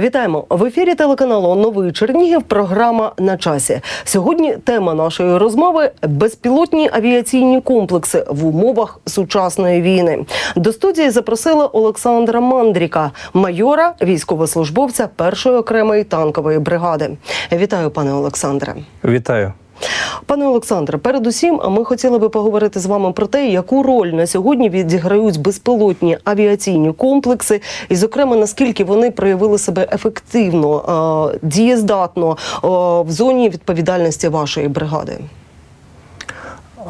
Вітаємо в ефірі телеканалу Новий Чернігів. Програма на часі. Сьогодні тема нашої розмови безпілотні авіаційні комплекси в умовах сучасної війни. До студії запросила Олександра Мандріка, майора, військовослужбовця першої окремої танкової бригади. Вітаю, пане Олександре. Вітаю. Пане Олександре, передусім, ми хотіли би поговорити з вами про те, яку роль на сьогодні відіграють безпілотні авіаційні комплекси, і, зокрема, наскільки вони проявили себе ефективно, дієздатно в зоні відповідальності вашої бригади.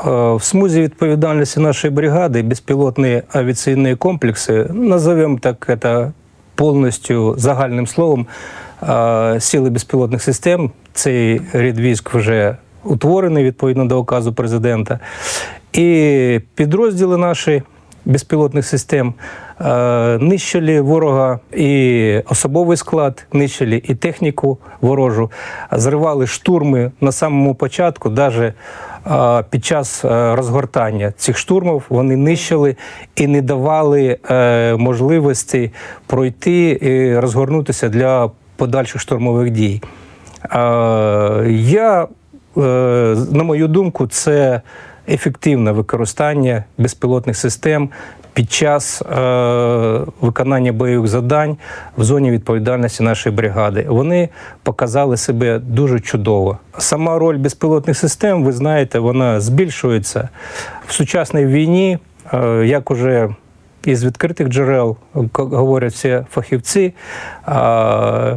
Е, В смузі відповідальності нашої бригади безпілотні авіаційні комплекси, назовемо так это повністю загальним словом, е, сили безпілотних систем. Цей рід військ вже утворений відповідно до указу президента. І підрозділи наші безпілотних систем е, нищили ворога і особовий склад, нищили і техніку ворожу, зривали штурми на самому початку, навіть під час е, розгортання цих штурмів вони нищили і не давали е, можливості пройти і розгорнутися для подальших штурмових дій. Е, Я, е, на мою думку, це ефективне використання безпілотних систем під час е, виконання бойових завдань в зоні відповідальності нашої бригади. Вони показали себе дуже чудово. Сама роль безпілотних систем, ви знаєте, вона збільшується в сучасній війні, е, як уже із відкритих джерел говорять всі фахівці,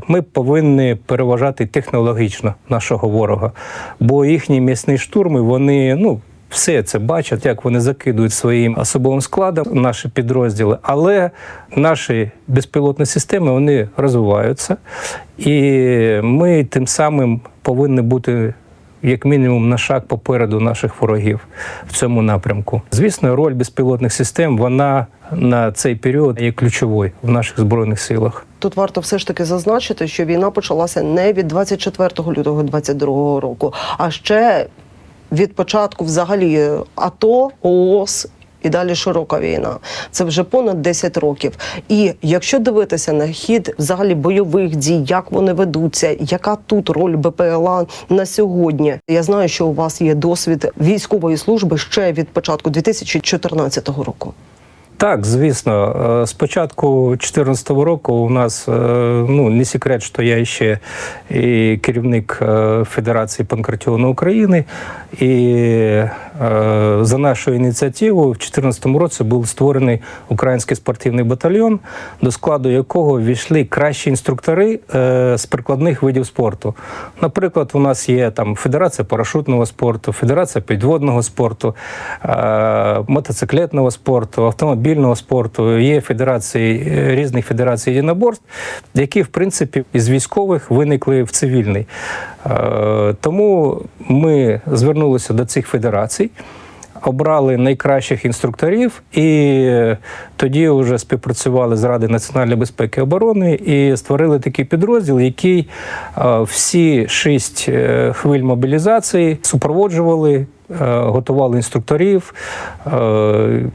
ми повинні переважати технологічно нашого ворога, бо їхні м'ясні штурми, вони ну. Все це бачать, як вони закидують своїм особовим складом наші підрозділи, але наші безпілотні системи вони розвиваються, і ми тим самим повинні бути як мінімум на шаг попереду наших ворогів в цьому напрямку. Звісно, роль безпілотних систем вона на цей період є ключовою в наших збройних силах. Тут варто все ж таки зазначити, що війна почалася не від 24 лютого 22 року, а ще від початку взагалі АТО, ООС. І далі широка війна. Це вже понад 10 років. І якщо дивитися на хід взагалі бойових дій, як вони ведуться, яка тут роль БПЛА на сьогодні? Я знаю, що у вас є досвід військової служби ще від початку 2014 року. Так, звісно, Е, з початку 2014 року у нас е, ну не секрет, що я ще і керівник е, Федерації панкратіону України, і е, за нашою ініціативою в 2014 році був створений український спортивний батальйон, до складу якого війшли кращі інструктори е, з прикладних видів спорту. Наприклад, у нас є там Федерація парашутного спорту, Федерація підводного спорту, е, мотоциклетного спорту, автомобільного спорту. Є федерації е, різних федерацій єдиноборств, які в принципі із військових виникли в цивільний. Е, Тому ми звернулися до цих федерацій. Обрали найкращих інструкторів, і тоді вже співпрацювали з Ради національної безпеки і оборони і створили такий підрозділ, який е, всі шість е, хвиль мобілізації супроводжували, е, готували інструкторів. Е,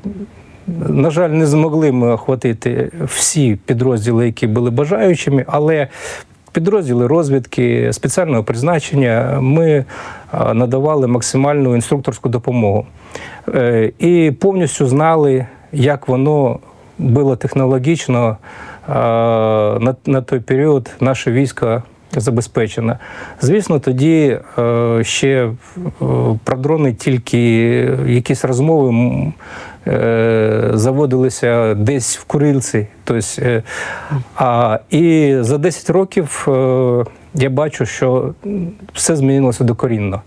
на жаль, не змогли ми охватити всі підрозділи, які були бажаючими, але підрозділи розвідки спеціального призначення ми надавали максимальну інструкторську допомогу. Е, І повністю знали, як воно було технологічно на, на той період наше військо забезпечено. Звісно, тоді е, ще е, про дрони тільки якісь розмови е, заводилися десь в курилці. Тобто, е, а, і за 10 років е, я бачу, що все змінилося докорінно.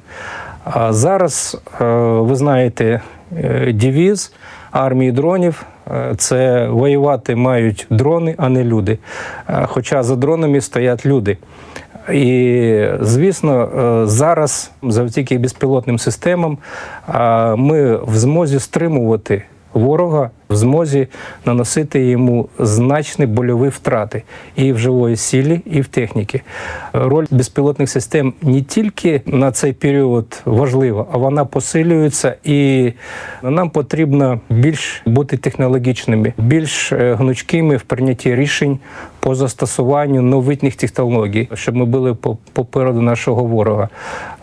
А зараз, е, ви знаєте, е, девіз армії дронів е, це воювати мають дрони, а не люди. Е, Хоча за дронами стоять люди. І звісно, е, зараз завдяки безпілотним системам е, ми в змозі стримувати ворога в змозі наносити йому значні больові втрати і в живої силі, і в техніці. Роль безпілотних систем не тільки на цей період важлива, а вона посилюється, і нам потрібно більш бути технологічними, більш е, гнучкими в прийнятті рішень по застосуванню новітніх технологій, щоб ми були по- попереду нашого ворога.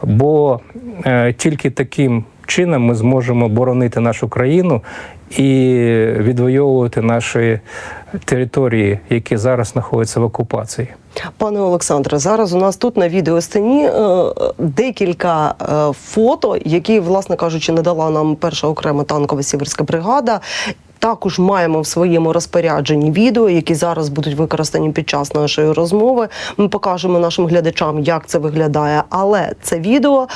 Бо е, тільки таким чином ми зможемо боронити нашу країну і відвоювати наші території, які зараз знаходяться в окупації. Пане Олександре, зараз у нас тут на відеостені е, декілька е, фото, які, власне кажучи, надала нам перша окрема танкова сіверська бригада. Також маємо в своєму розпорядженні відео, які зараз будуть використані під час нашої розмови. Ми покажемо нашим глядачам, як це виглядає. Але це відео,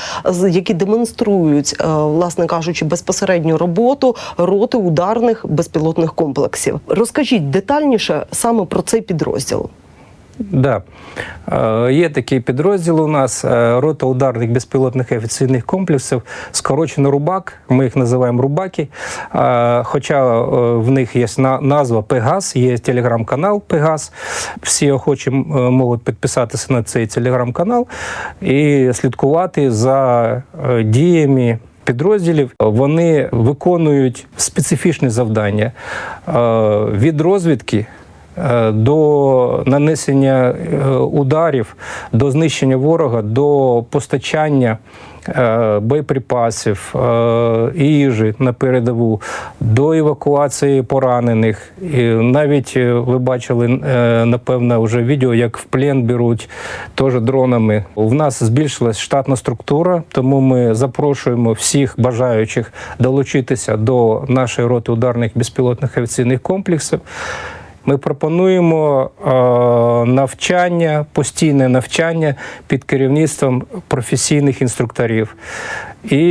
які демонструють, е, власне кажучи, безпосередню роботу роти ударних безпілотних комплексів. Розкажіть детальніше саме про цей підрозділ. Да. Е, Є такий підрозділ у нас е, рота ударних безпілотних авіаційних комплексів, скорочено РУБАК. Ми їх називаємо Рубаки. Е, Хоча в них є назва Пегас, є телеграм-канал Пегас. Всі охочі можуть підписатися на цей телеграм-канал і слідкувати за діями. Підрозділів вони виконують специфічні завдання від розвідки до нанесення е, ударів, до знищення ворога, до постачання е, боєприпасів, е, їжі на передову, до евакуації поранених. І навіть е, ви бачили, е, напевно, вже відео, як в плен беруть теж дронами. У нас збільшилась штатна структура, тому ми запрошуємо всіх бажаючих долучитися до нашої роти ударних безпілотних авіаційних комплексів. Ми пропонуємо е, навчання, постійне навчання під керівництвом професійних інструкторів. І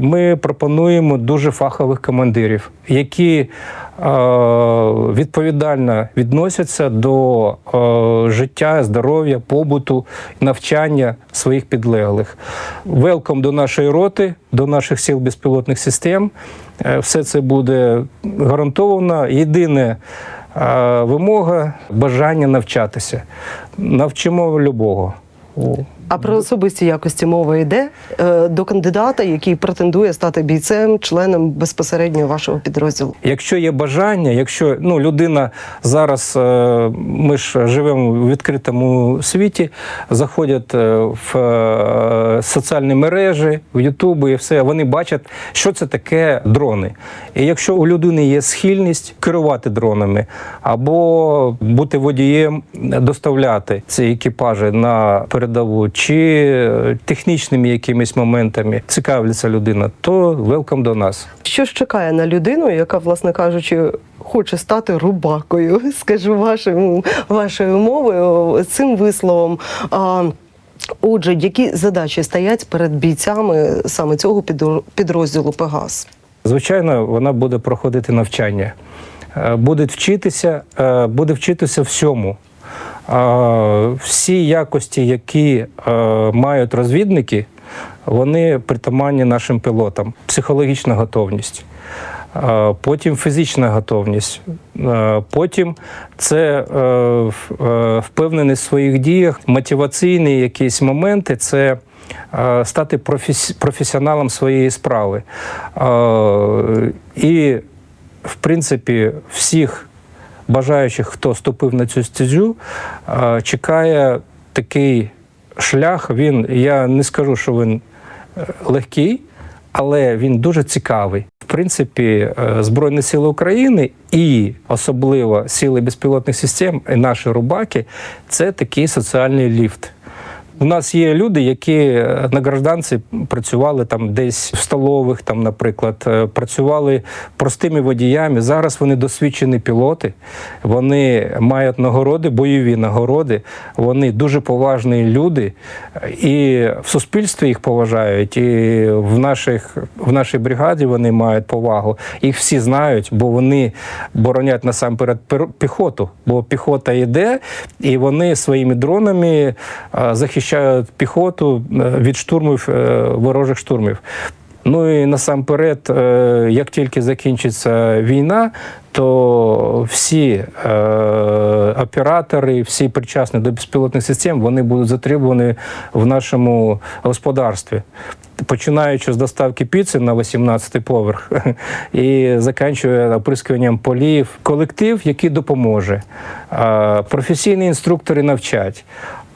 ми пропонуємо дуже фахових командирів, які е, відповідально відносяться до е, життя, здоров'я, побуту, навчання своїх підлеглих. Велком до нашої роти, до наших сил безпілотних систем. Все це буде гарантовано. Єдине вимога бажання навчатися. Навчимо любого. А про особисті якості мова йде е, до кандидата, який претендує стати бійцем, членом безпосередньо вашого підрозділу. Якщо є бажання, якщо ну, людина зараз, е, ми ж живемо в відкритому світі, заходять е, в соціальні мережі, в Ютуби і все, вони бачать, що це таке дрони. І якщо у людини є схильність керувати дронами або бути водієм, доставляти ці екіпажі на передову, чи технічними якимись моментами цікавляться людина, то велкам до нас. Що ж чекає на людину, яка, власне кажучи, хоче стати рубакою, скажу вашою, вашою мовою, цим висловом. А, Отже, які задачі стоять перед бійцями саме цього підро- підрозділу Пегас? Звичайно, вона буде проходити навчання, Е, буде вчитися, е, буде вчитися всьому. Всі якості, які е, мають розвідники, вони притаманні нашим пілотам. Психологічна готовність. е, Потім фізична готовність, е, потім це впевненість в своїх діях, мотиваційні якісь моменти це стати професіоналом своєї справи. І, в принципі, всіх бажаючих, хто ступив на цю стезю, е, чекає такий шлях. Він, я не скажу, що він е, легкий, але він дуже цікавий. В принципі, е, Збройні Сили України і особливо сили безпілотних систем, і наші рубаки це такий соціальний ліфт. У нас є люди, які е, на гражданці працювали там десь в столових, там, наприклад, е, працювали простими водіями. Зараз вони досвідчені пілоти, вони мають нагороди, бойові нагороди. Вони дуже поважні люди, і в суспільстві їх поважають, і в наших в нашій бригаді вони мають повагу. Їх всі знають, бо вони боронять насамперед піхоту. Бо піхота йде, і вони своїми дронами е, захищають піхоту е, від штурмів е, ворожих штурмів. Ну і насамперед, е, як тільки закінчиться війна, то всі оператори, всі причасні до безпілотних систем, вони будуть затребувані в нашому господарстві. Починаючи з доставки піци на 18-й поверх і закінчує оприскуванням полів, колектив, який допоможе. Професійні інструктори навчать.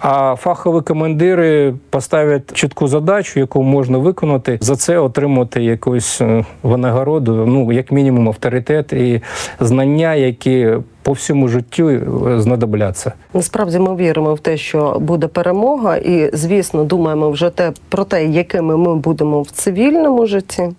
А фахові командири поставлять чітку задачу, яку можна виконати, за це отримати якусь е, винагороду, ну як мінімум авторитет і знання, які по всьому життю е, знадобляться. Насправді ми віримо в те, що буде перемога, і звісно, думаємо вже те про те, якими ми будемо в цивільному житті.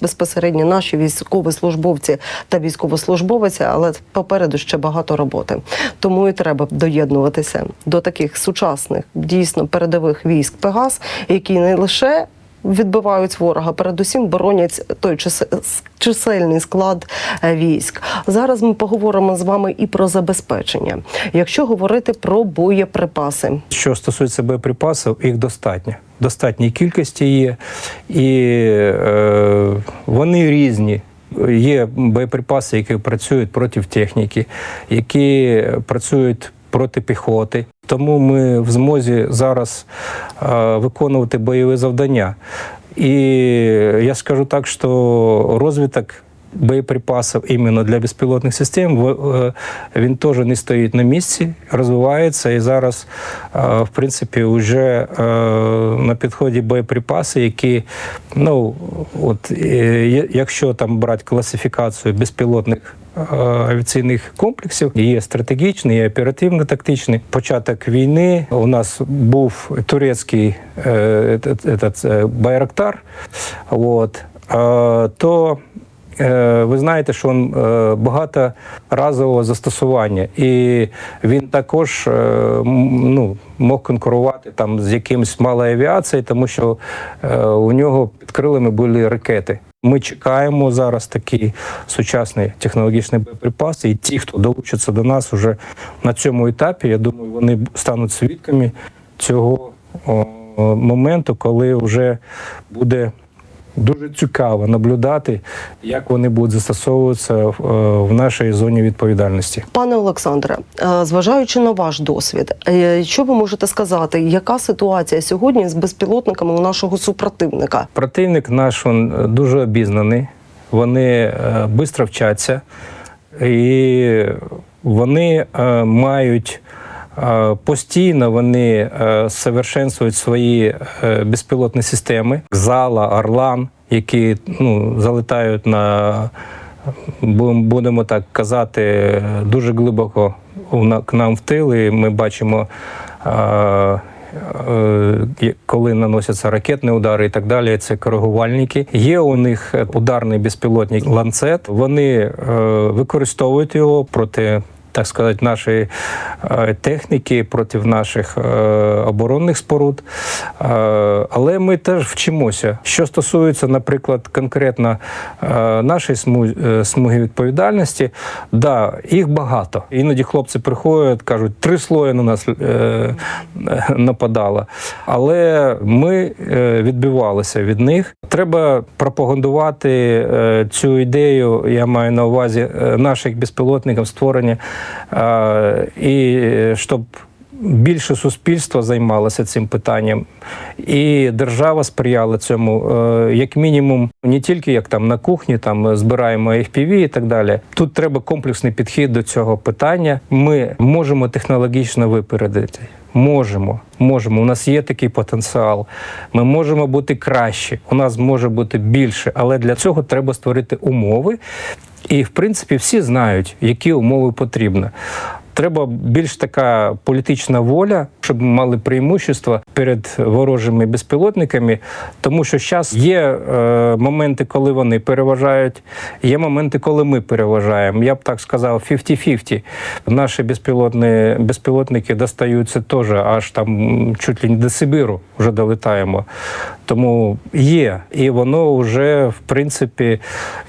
Безпосередньо наші військовослужбовці та військовослужбовиці, але попереду ще багато роботи. Тому і треба доєднуватися до таких сучасних, дійсно передових військ Пегас, які не лише відбивають ворога, передусім боронять той чис- чисельний склад е, військ. Зараз ми поговоримо з вами і про забезпечення. Якщо говорити про боєприпаси, Що стосується боєприпасів, їх достатньо. Достатній кількості є, і е, вони різні. Є боєприпаси, які працюють проти техніки, які працюють проти піхоти. Тому ми в змозі зараз е, виконувати бойові завдання. І я скажу так, що розвиток боєприпасів іменно для безпілотних систем е, він теж не стоїть на місці, розвивається і зараз, е, в принципі, вже е, на підході боєприпаси, які, ну от е, якщо там брати класифікацію безпілотних. Авіаційних комплексів є стратегічний, є оперативно-тактичний. Початок війни у нас був турецький Байрактар. От, то Ви знаєте, що він е, багаторазового застосування, і він також е, ну, мог конкурувати там з якимось малою авіацією, тому що е, у нього під крилами були ракети. Ми чекаємо зараз такі сучасні технологічні боєприпаси, і ті, хто долучиться до нас уже на цьому етапі, я думаю, вони стануть свідками цього моменту, коли вже буде дуже цікаво наблюдати, як вони будуть застосовуватися в, е, нашій зоні відповідальності. пане Олександре, е, зважаючи на ваш досвід, е, що ви можете сказати, яка ситуація сьогодні з безпілотниками у нашого супротивника? Противник наш він дуже обізнаний, вони швидко вчаться, і вони мають постійно вони е, совершенствують свої е, безпілотні системи. Зала, Орлан, які ну, залетають на будемо так казати, дуже глибоко к нам в тил, і ми бачимо. е, Коли наносяться ракетні удари і так далі, це коригувальники. Є у них ударний безпілотник ланцет. Вони використовують його проти. Так сказати, нашої е, техніки проти наших е, оборонних споруд. Е, але ми теж вчимося. Що стосується, наприклад, конкретно нашої смуги відповідальності, да, їх багато. Іноді хлопці приходять, кажуть, три слої на нас нападало. Але ми відбивалися від них. Треба пропагандувати цю ідею, я маю на увазі наших безпілотників створення, е, чтобы більше суспільство займалося цим питанням, і держава сприяла цьому, е, як мінімум, не тільки як там на кухні, там збираємо FPV і так далі. Тут треба комплексний підхід до цього питання. Ми можемо технологічно випередити. Можемо, можемо. У нас є такий потенціал. Ми можемо бути краще. У нас може бути більше, але для цього треба створити умови. І, в принципі, всі знають, які умови потрібні. Треба більш така політична воля, щоб мали преимущество перед ворожими безпілотниками, тому що зараз є е, моменти, коли вони переважають, є моменти, коли ми переважаємо. Я б так сказав, 50-50. Наші безпілотні, безпілотники достаються теж аж там чуть ли не до Сибіру вже долетаємо. Тому є, і воно вже в принципі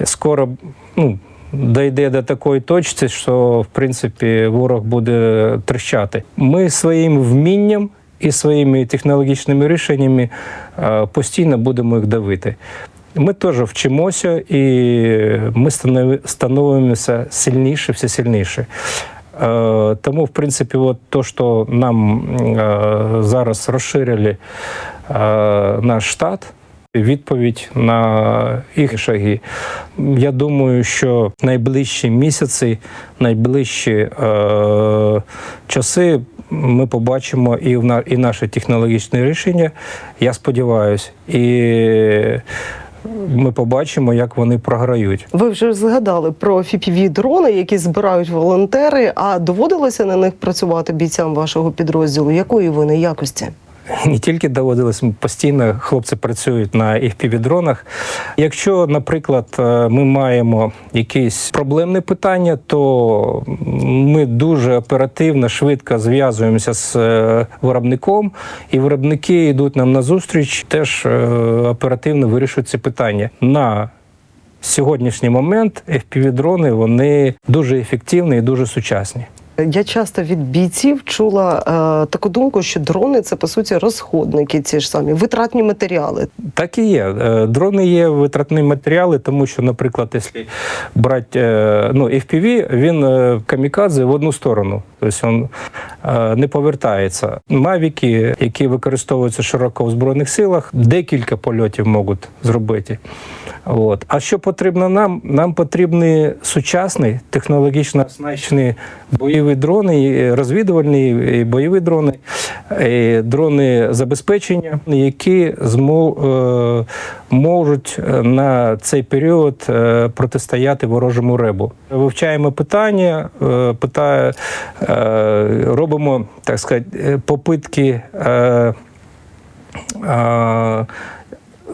скоро. ну, дійде до такої точки, що в принципі ворог буде тріщати. Ми своїм вмінням і своїми технологічними рішеннями е, постійно будемо їх давити. Ми теж вчимося і ми становимося сильніше, все сильніше. Е, Тому, в принципі, от то, що нам е, зараз розширили наш штат, відповідь на їх шаги. Я думаю, що найближчі місяці, найближчі е, часи ми побачимо і в на і наше технологічне рішення. Я сподіваюся, і ми побачимо, як вони програють. Ви вже згадали про fpv дрони, які збирають волонтери. А доводилося на них працювати бійцям вашого підрозділу? Якої вони якості? Не тільки доводилось, постійно хлопці працюють на FPV-дронах. Якщо, наприклад, е, ми маємо якісь проблемне питання, то ми дуже оперативно, швидко зв'язуємося з е, виробником, і виробники йдуть нам на зустріч, теж е, оперативно вирішують ці питання. На сьогоднішній момент FPV-дрони вони дуже ефективні і дуже сучасні. Я часто від бійців чула е, таку думку, що дрони це по суті розходники, ці ж самі витратні матеріали. Так і є. Е, Дрони є витратні матеріали, тому що, наприклад, якщо брати е, ну, FPV, він е, камікадзе в одну сторону, тобто він е, не повертається. Мавіки, які використовуються широко в збройних силах, декілька польотів можуть зробити. От. А що потрібно нам? Нам потрібні сучасні, технологічно оснащені бойові дрони, розвідувальні і бойові дрони, і дрони забезпечення, які змо, е, можуть е, на цей період протистояти ворожому ребу. Вивчаємо питання, питає, робимо так сказати, е, попитки. Е, е,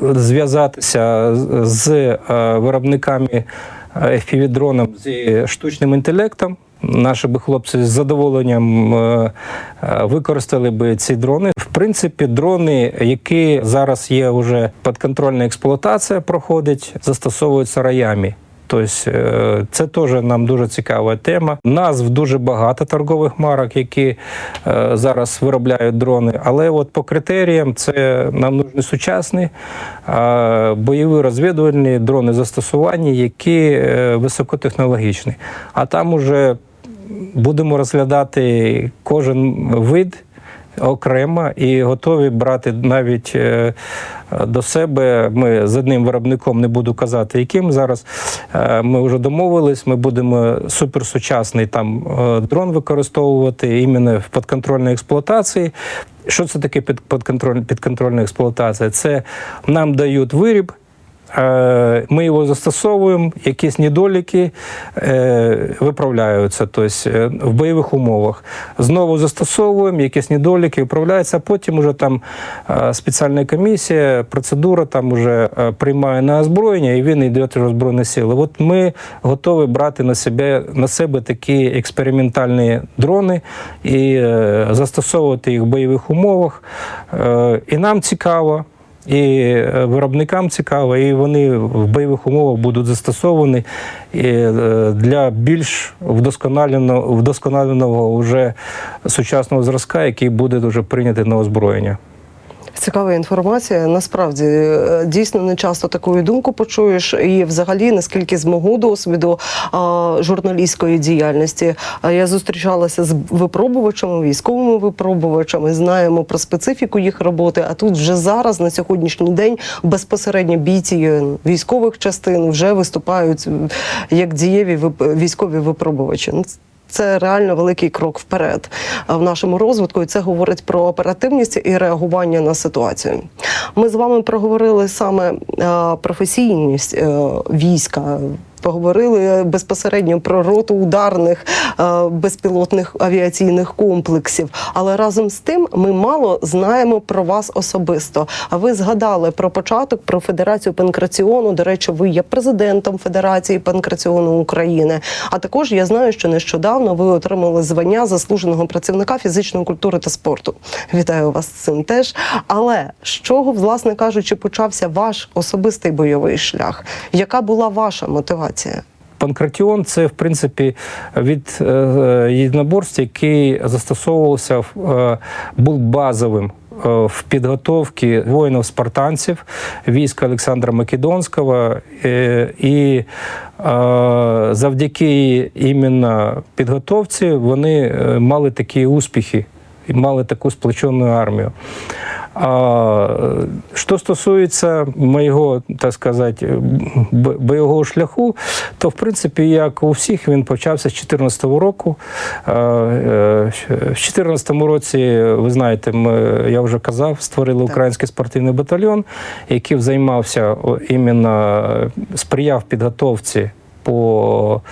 зв'язатися з- е, виробниками FPV-дроном зі штучним інтелектом. Наші би хлопці з задоволенням е, е, використали би ці дрони. В принципі, дрони, які зараз є вже підконтрольна експлуатація, проходить, застосовуються роями. Тобто е, це теж нам дуже цікава тема. Назв дуже багато торгових марок, які е, зараз виробляють дрони. Але от по критеріям це нам нужні сучасні е, бойові розвідувальні дрони застосування, які високотехнологічні. А там уже будемо розглядати кожен вид окремо і готові брати навіть е, до себе. Ми з одним виробником не буду казати, яким зараз е, ми вже домовились. Ми будемо суперсучасний там е, дрон використовувати іменно в підконтрольній експлуатації. Що це таке під- підконтроль- підконтрольна експлуатація? Це нам дають виріб. Е, Ми його застосовуємо, якісь недоліки е, виправляються, тобто е, в бойових умовах. Знову застосовуємо, якісь недоліки виправляються, а потім уже там спеціальна комісія, процедура там уже е, приймає на озброєння і він йде в Збройні сили. От ми готові брати на себе, на себе такі експериментальні дрони і застосовувати їх в бойових умовах. І нам цікаво. І е, виробникам цікаво, і вони в бойових умовах будуть застосовані е, для більш вдосконаленого, вдосконаленого вже сучасного зразка, який буде дуже прийнятий на озброєння. Цікава інформація. Насправді е, дійсно не часто таку думку почуєш. І, взагалі, наскільки з мого досвіду а, журналістської діяльності, я зустрічалася з випробувачами, військовими випробувачами, знаємо про специфіку їх роботи. А тут вже зараз, на сьогоднішній день, безпосередньо бійці військових частин вже виступають як дієві військові випробувачі. Це реально великий крок вперед е, в нашому розвитку, і це говорить про оперативність і реагування на ситуацію. Ми з вами проговорили саме е, професійність е, війська. Поговорили безпосередньо про роту ударних е, безпілотних авіаційних комплексів. Але разом з тим ми мало знаємо про вас особисто. А ви згадали про початок про Федерацію панкраціону. До речі, ви є президентом Федерації панкраціону України. А також я знаю, що нещодавно ви отримали звання заслуженого працівника фізичної культури та спорту. Вітаю вас з цим теж. Але з чого, власне кажучи, почався ваш особистий бойовий шлях? Яка була ваша мотивація? Панкратіон це в принципі від е, єдиноборств, який застосовувався, е, був базовим в підготовці воїнів-спартанців війська Олександра Македонського. Е, І е, завдяки іменно підготовці вони е, мали такі успіхи і мали таку сплочену армію. А що стосується моєго, так сказати, бойового шляху, то в принципі, як у всіх, він почався з 2014 року. Е, В 2014 році, ви знаєте, ми, я вже казав, створили український спортивний батальйон, який займався іменно сприяв підготовці по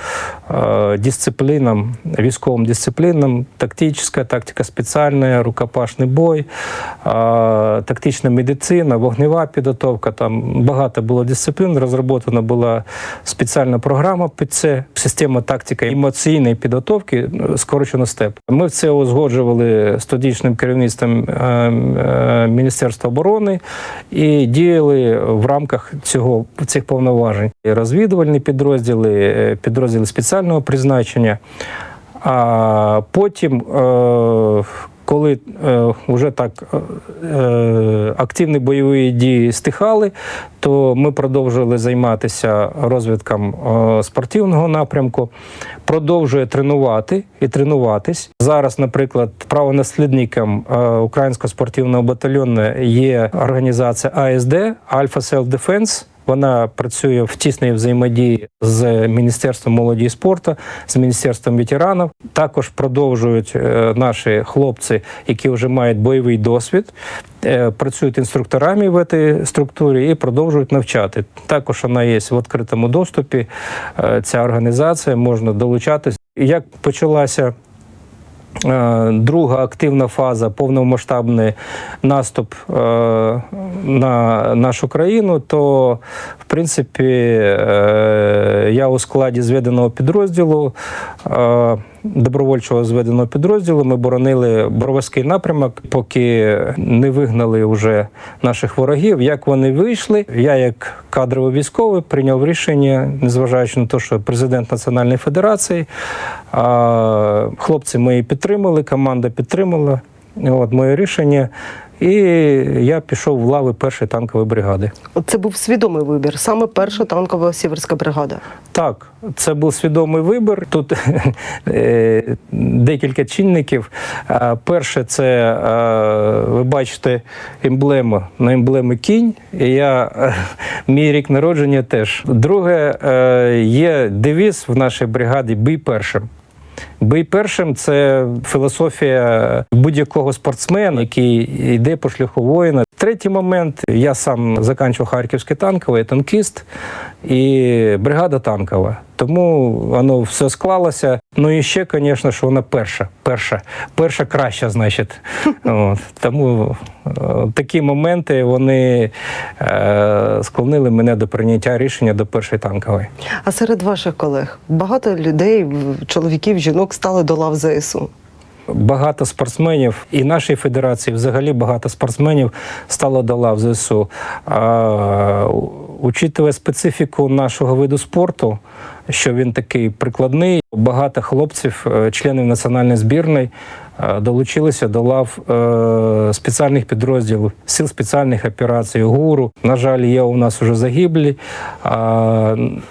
э, дисциплинам, військовым дисциплинам, тактическая тактика спеціальна, рукопашний бой, э, тактична медицина, вогнева підготовка. Там багато було дисциплін. Розроблена була спеціальна програма під це, система тактика емоційної підготовки, ну, скорочено СТЕП. Ми це узгоджували з тодішнім керівництвом е, е, Міністерства оборони і діяли в рамках цього цих повноважень. І Розвідувальні підрозділи, е, підрозділи спеціального призначення. А потім, е, коли е, вже так активні бойові дії стихали, то ми продовжували займатися розвитком спортивного напрямку, продовжує тренувати і тренуватись. Зараз, наприклад, правонаслідником українського спортивного батальйону є організація АСД Alpha Self Defense. Вона працює в тісній взаємодії з Міністерством молоді і спорту, з Міністерством ветеранів. Також продовжують е, наші хлопці, які вже мають бойовий досвід, е, працюють інструкторами в цій структурі і продовжують навчати. Також вона є в відкритому доступі. е, Ця організація можна долучатись. Як почалася Друга активна фаза повномасштабний наступ е, на нашу країну, то в принципі е, я у складі зведеного підрозділу. Добровольчого зведеного підрозділу ми боронили Боровський напрямок, поки не вигнали вже наших ворогів. Як вони вийшли, я як кадровий військовий прийняв рішення, незважаючи на те, що президент Національної Федерації, хлопці мої підтримали, команда підтримала. От моє рішення. І я пішов в лави першої танкової бригади. Це був свідомий вибір, саме перша танкова сіверська бригада. Так, це був свідомий вибір. Тут е, декілька чинників. Перше, це е, ви бачите емблему на емблеми кінь. І я мій рік народження теж. Друге, е, є девіз в нашій бригаді Бий першим. Бий першим це філософія будь-якого спортсмена, який йде по шляху воїна. Третій момент я сам закінчив Харківський танковий, танкіст і бригада танкова. Тому воно все склалося. Ну і ще, звісно, що вона перша, перша, перша краща, значить. От. Тому е, такі моменти вони е, склонили мене до прийняття рішення до першої танкової. А серед ваших колег багато людей, чоловіків, жінок стали до лав ЗСУ. Багато спортсменів і нашої федерації, взагалі багато спортсменів стало до лав ЗСУ. А, учитывая специфіку нашого виду спорту, що він такий прикладний, багато хлопців, е, членів національної збірної, долучилися до лав е, спеціальних підрозділів, сил спеціальних операцій, ГУРу. На жаль, є у нас вже загиблі,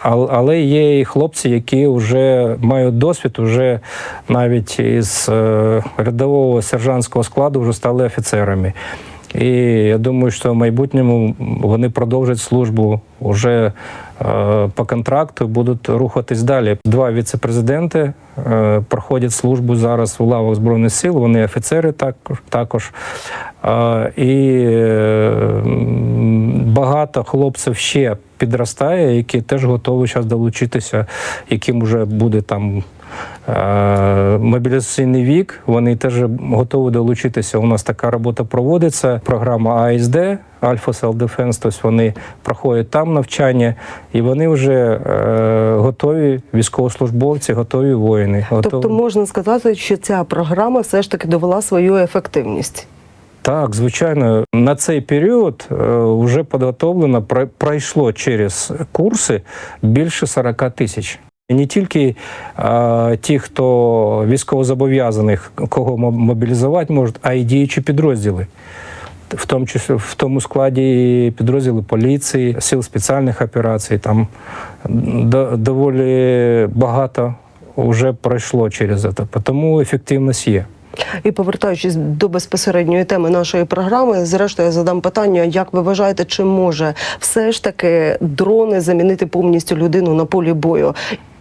але є і хлопці, які вже мають досвід, вже навіть із е, рядового сержантського складу вже стали офіцерами. І я думаю, що в майбутньому вони продовжать службу вже е, по контракту, будуть рухатись далі. Два віце-президенти е, проходять службу зараз у лавах Збройних сил, вони офіцери також. Е, і багато хлопців ще підростає, які теж готові зараз долучитися, яким вже буде там Мобілізаційний вік, вони теж готові долучитися. У нас така робота проводиться. Програма АСД, Alpha Self Defense, тобто вони проходять там навчання, і вони вже е, готові військовослужбовці, готові воїни. Готові. Тобто можна сказати, що ця програма все ж таки довела свою ефективність. Так, звичайно, на цей період е, вже підготовлено, про- пройшло через курси більше 40 тисяч. Не тільки е, ті, хто військовозобов'язаних, кого мобілізувати можуть, а й діючі підрозділи. в тому числі в тому складі підрозділів поліції, сил спеціальних операцій. Там до- доволі багато вже пройшло через це. Тому ефективність є. І повертаючись до безпосередньої теми нашої програми, зрештою я задам питання: як ви вважаєте, чи може все ж таки дрони замінити повністю людину на полі бою?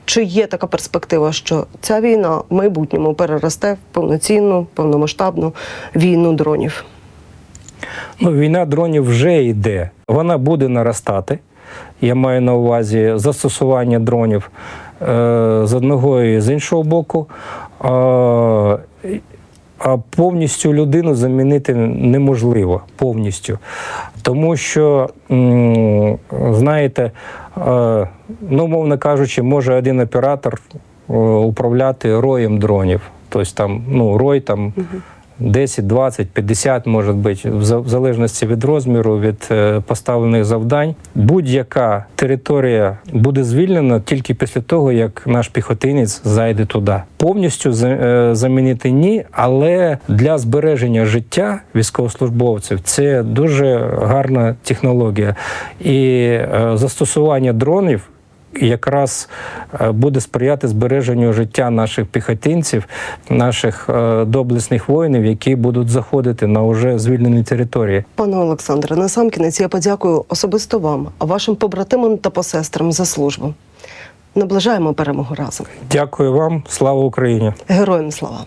Чи є така перспектива, що ця війна в майбутньому переросте в повноцінну, повномасштабну війну дронів? Ну, війна дронів вже йде. Вона буде наростати. Я маю на увазі застосування дронів е, з одного і з іншого боку. А, а повністю людину замінити неможливо повністю. Тому що, знаєте, е, ну, мовно кажучи, може один оператор е, управляти роєм дронів. Тобто там, ну, рой там. 10, 20, 50, може бути, в залежності від розміру, від е, поставлених завдань. Будь-яка територія буде звільнена тільки після того, як наш піхотинець зайде туди. Повністю е, замінити ні, але для збереження життя військовослужбовців це дуже гарна технологія. І е, застосування дронів якраз е, буде сприяти збереженню життя наших піхотинців, наших е, доблесних воїнів, які будуть заходити на вже звільнені території. Пане Олександре, на сам кінець я подякую особисто вам, а вашим побратимам та посестрам за службу. Наближаємо перемогу разом. Дякую вам, слава Україні! Героям слава!